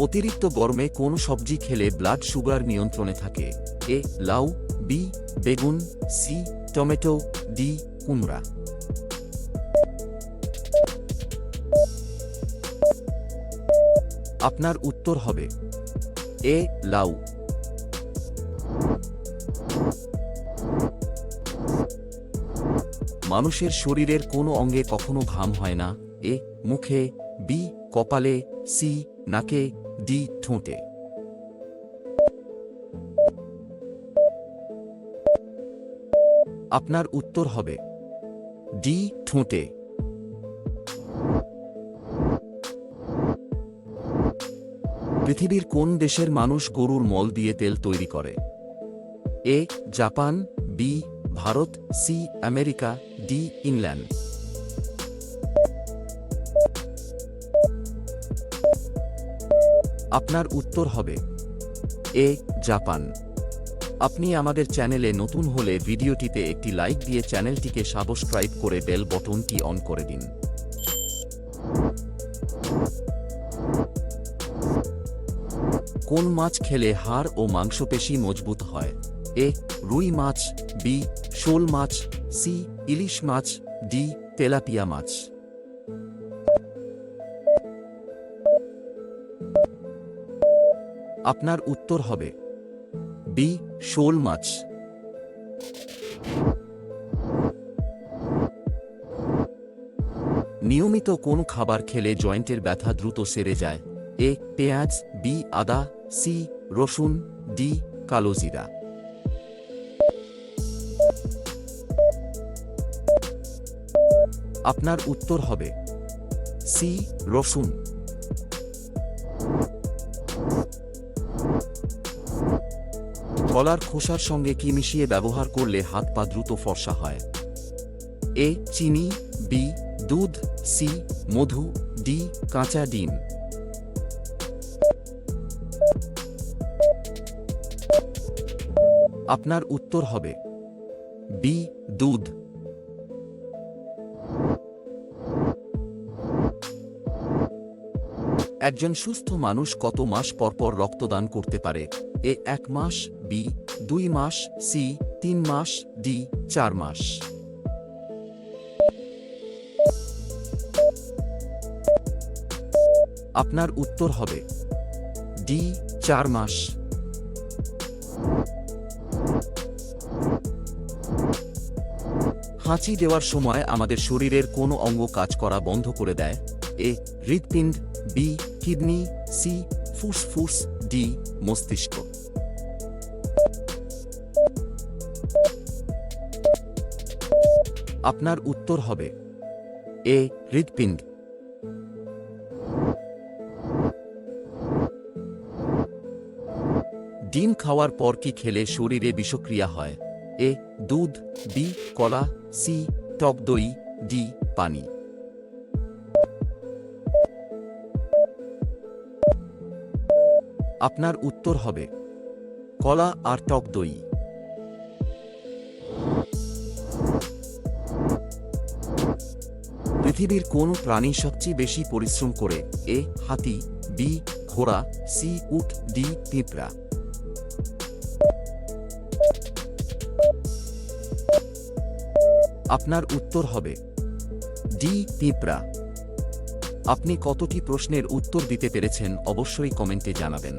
অতিরিক্ত গরমে কোন সবজি খেলে ব্লাড সুগার নিয়ন্ত্রণে থাকে? এ, লাউ বি বেগুন সি টমেটো ডি কুমড়া। আপনার উত্তর হবে। এ, লাউ। মানুষের শরীরের কোনো অঙ্গে কখনো ঘাম হয় না? এ, মুখে, বি, কপালে, সি, নাকে ডি ঠোঁটে। আপনার উত্তর হবে ডি ঠোঁটে। পৃথিবীর কোন দেশের মানুষ গরুর মল দিয়ে তেল তৈরি করে? A, Japan, B, Bharat, C, America, D, England. আপনার উত্তর হবে। A, Japan. আপনি আমাদের চ্যানেলে নতুন হলে ভিডিওটিতে একটি লাইক দিয়ে চ্যানেলটিকে সাবস্ক্রাইব করে বেল বটনটি অন করে দিন। কোন মাছ খেলে হাড় ও মাংসপেশি মজবুত হয়? এ, রুই মাছ, বি, শোল মাছ, সি, ইলিশ মাছ, ডি, তেলাপিয়া মাছ। আপনার উত্তর হবে। বি শোল মাছ। নিয়মিত কোন খাবার খেলে জয়েন্টের ব্যথা দ্রুত সেরে যায়? এ পেঁয়াজ বি আদা সি রসুন ডি কালো জিরা। আপনার উত্তর হবে। সি রসুন। কলার খোসার সঙ্গে কি মিশিয়ে ব্যবহার করলে হাত পা দ্রুত ফর্সা হয়? এ, চিনি, বি, দুধ, সি, মধু, ডি, কাঁচা ডিম। আপনার উত্তর হবে। বি, দুধ। একজন সুস্থ মানুষ কত মাস পরপর রক্তদান করতে পারে? এ এক মাস, বি, দুই মাস, সি, তিন মাস, ডি, চার মাস। আপনার উত্তর হবে, ডি, চার মাস। হাঁচি দেওয়ার সময় আমাদের শরীরের কোনো অঙ্গ কাজ করা বন্ধ করে দেয়। এ, হৃৎপিণ্ড, বি, কিডনি, সি, ফুসফুস, ডি, মস্তিষ্ক। আপনার উত্তর হবে। এ, হৃৎপিণ্ড। ডিম খাওয়ার পর কি খেলে শরীরে বিষক্রিয়া হয়? এ, দুধ, বি, কলা, সি, টক দই, ডি, পানি। আপনার উত্তর হবে। কলা আর টক দই। পৃথিবীর কোন প্রাণী সবচেয়ে বেশি পরিশ্রম করে? এ, হাতি, বি, ঘোড়া, সি, উট, ডি, পিঁপড়া। আপনার উত্তর হবে, ডি, পিঁপড়া। আপনি কতটি প্রশ্নের উত্তর দিতে পেরেছেন অবশ্যই কমেন্টে জানাবেন।